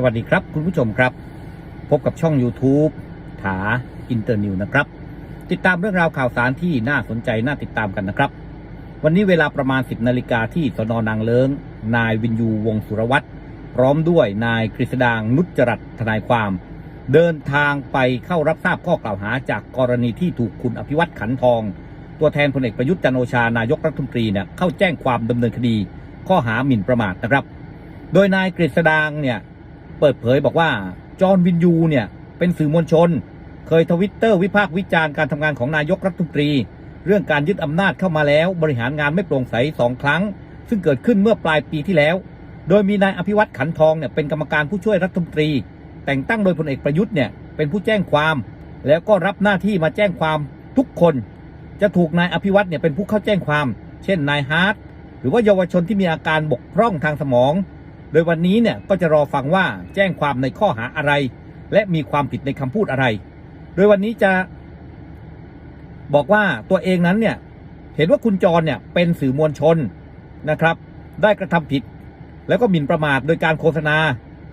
สวัสดีครับคุณผู้ชมครับ พบกับช่อง YouTube ถาอินเตอร์นิวนะครับ ติดตามเรื่องราวข่าวสารที่น่าสนใจน่าติดตามกันนะครับ วันนี้เวลาประมาณ 10นาฬิกาที่สนนางเลิง นายวินยูวงสุรวัตรพร้อมด้วยนายกฤษดางนุจจรัตน์ทนายความ เดินทางไปเข้ารับทราบข้อกล่าวหาจากกรณีที่ถูกคุณอภิวัตขันทอง ตัวแทนพลเอกประยุทธ์จันโอชานายกรัฐมนตรีเนี่ยเข้าแจ้งความดำเนินคดี ข้อหาหมิ่นประมาทนะครับ โดยนายกฤษดางเนี่ย เปิดเผยบอกว่า จอห์นวินยูเนี่ย เป็นสื่อมวลชน เคยทวิตเตอร์วิพากษ์วิจารณ์การทำงานของนายกรัฐมนตรี เรื่องการยึดอำนาจเข้ามาแล้ว บริหารงานไม่โปร่งใสสองครั้ง ซึ่งเกิดขึ้นเมื่อปลายปีที่แล้ว โดยมีนายอภิวัตขันทองเนี่ยเป็นกรรมการผู้ช่วยรัฐมนตรี แต่งตั้งโดยพลเอกประยุทธ์เนี่ยเป็นผู้แจ้งความ แล้วก็รับหน้าที่มาแจ้งความทุกคน จะถูกนายอภิวัตเนี่ยเป็นผู้เข้าแจ้งความ เช่นนายฮาร์ดหรือว่าเยาวชนที่มีอาการบกพร่องทางสมอง โดยวันนี้เนี่ยก็จะรอฟังว่าแจ้งความในข้อหาอะไร และมีความผิดในคำพูดอะไร โดยวันนี้จะบอกว่าตัวเองนั้นเนี่ยเห็นว่าคุณจรเนี่ยเป็นสื่อมวลชนนะครับ ได้กระทำผิด แล้วก็หมิ่นประมาทโดยการโฆษณา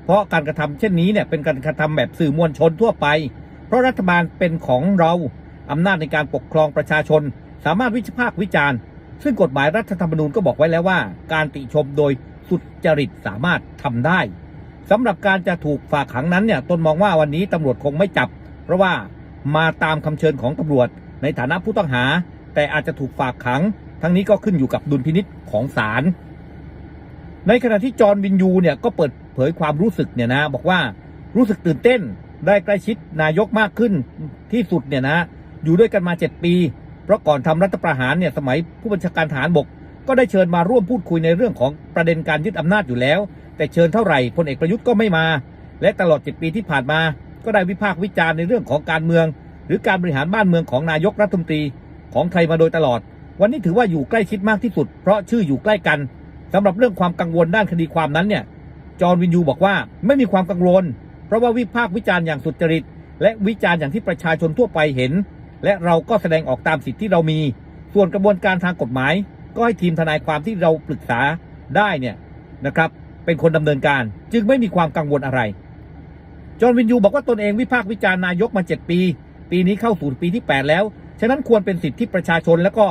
เพราะการกระทำเช่นนี้เนี่ยเป็นการกระทำแบบสื่อมวลชนทั่วไป เพราะรัฐบาลเป็นของเราอำนาจในการปกครองประชาชน สามารถวิพากษ์วิจารณ์ ซึ่งกฎหมายรัฐธรรมนูญก็บอกไว้แล้วว่า การติชมโดย สุจริตสามารถทำได้สำหรับการจะถูกฝากขังนั้นเนี่ยตนมองว่าวันนี้ตำรวจคงไม่จับ เพราะว่ามาตามคำเชิญของตำรวจ ในฐานะผู้ต้องหา แต่อาจจะถูกฝากขัง ทั้งนี้ก็ขึ้นอยู่กับดุลพินิษของศาลในขณะที่จอห์นวินยูเนี่ยก็เปิดเผยความรู้สึกเนี่ยนะบอกว่ารู้สึกตื่นเต้นได้ใกล้ชิดนายกมากขึ้นที่สุดเนี่ยนะอยู่ด้วยกันมา 7 ปี เพราะก่อนทำรัฐประหารเนี่ยสมัยผู้บัญชาการทหารบก ก็ได้เชิญมาร่วมพูดคุยในเรื่องของประเด็นการยึดอำนาจอยู่แล้ว แต่เชิญเท่าไหร่พลเอกประยุทธ์ก็ไม่มา และตลอด 7 ปีที่ผ่านมา ก็ได้วิพากษ์วิจารณ์ในเรื่องของการเมือง หรือการบริหารบ้านเมืองของนายกรัฐมนตรีของไทยมาโดยตลอด วันนี้ถือว่าอยู่ใกล้ชิดมากที่สุด เพราะชื่ออยู่ใกล้กันสำหรับเรื่องความกังวลด้านคดีความนั้นเนี่ยจอห์นวินยูบอกว่าไม่มีความกังวล เพราะว่าวิพากษ์วิจารณ์อย่างสุจริต และวิจารณ์อย่างที่ประชาชนทั่วไปเห็น และเราก็แสดงออกตามสิทธิที่เรามี ส่วนกระบวนการทางกฎหมาย ก็ให้ทีมทนายความที่เราปรึกษาได้เนี่ยนะครับ เป็นคนดำเนินการ จึงไม่มีความกังวลอะไร จอห์นวินยูบอกว่าตนเองวิพากษ์วิจารณ์นายกมา 7 ปี ปีนี้เข้าสู่ปีที่ 8 แล้ว ฉะนั้นควรเป็นสิทธิที่ประชาชนและก็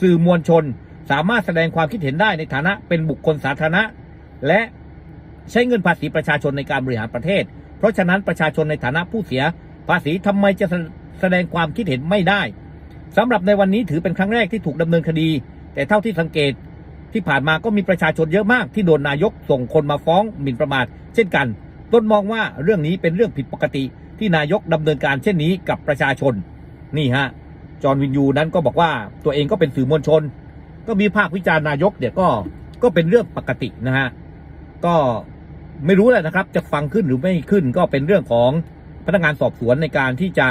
สื่อมวลชน สามารถแสดงความคิดเห็นได้ในฐานะเป็นบุคคลสาธารณะ และใช้เงินภาษีประชาชนในการบริหารประเทศ เพราะฉะนั้นประชาชนในฐานะผู้เสีย ภาษีทำไมจะแสดงความคิดเห็นไม่ได้สำหรับในวันนี้ถือเป็นครั้งแรกที่ถูกดำเนินคดี แต่เท่าที่สังเกตที่ผ่านมาก็มีประชาชนเยอะมากที่โดนนายกส่งคนมาฟ้องหมิ่นประมาทเช่นกันต้นมองว่าเรื่องนี้เป็นเรื่องผิดปกติที่นายกดำเนินการเช่นนี้กับประชาชน นี่ฮะ จอห์นวินยูนั้นก็บอกว่าตัวเองก็เป็นสื่อมวลชน ก็มีภาควิจารณ์นายกเดี๋ยวก็ก็เป็นเรื่องปกตินะฮะ ก็ไม่รู้แหละนะครับ จะฟังขึ้นหรือไม่ขึ้นก็เป็นเรื่องของพนักงานสอบสวนในการที่จะ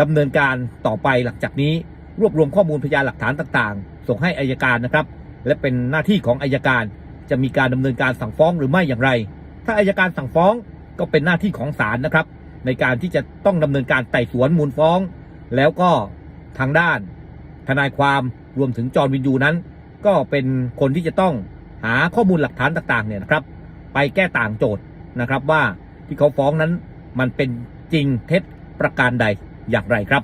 ดำเนินการต่อไปหลังจากนี้ รวบรวมข้อมูลพยานหลักฐานต่างๆ ส่งให้อายการนะครับ และเป็นหน้าที่ของอายการ จะมีการดำเนินการสั่งฟ้องหรือไม่อย่างไร ถ้าอายการสั่งฟ้องก็เป็นหน้าที่ของศาลนะครับ ในการที่จะต้องดำเนินการไต่สวนมูลฟ้อง แล้วก็ทางด้าน ทนายความรวมถึงจอห์นวินยูนั้น ก็เป็นคนที่จะต้องหาข้อมูลหลักฐานต่างๆเนี่ยนะครับ ไปแก้ต่างโจทย์นะครับว่าที่เขาฟ้องนั้นมันเป็นจริงเท็จประการใดอย่างไรครับ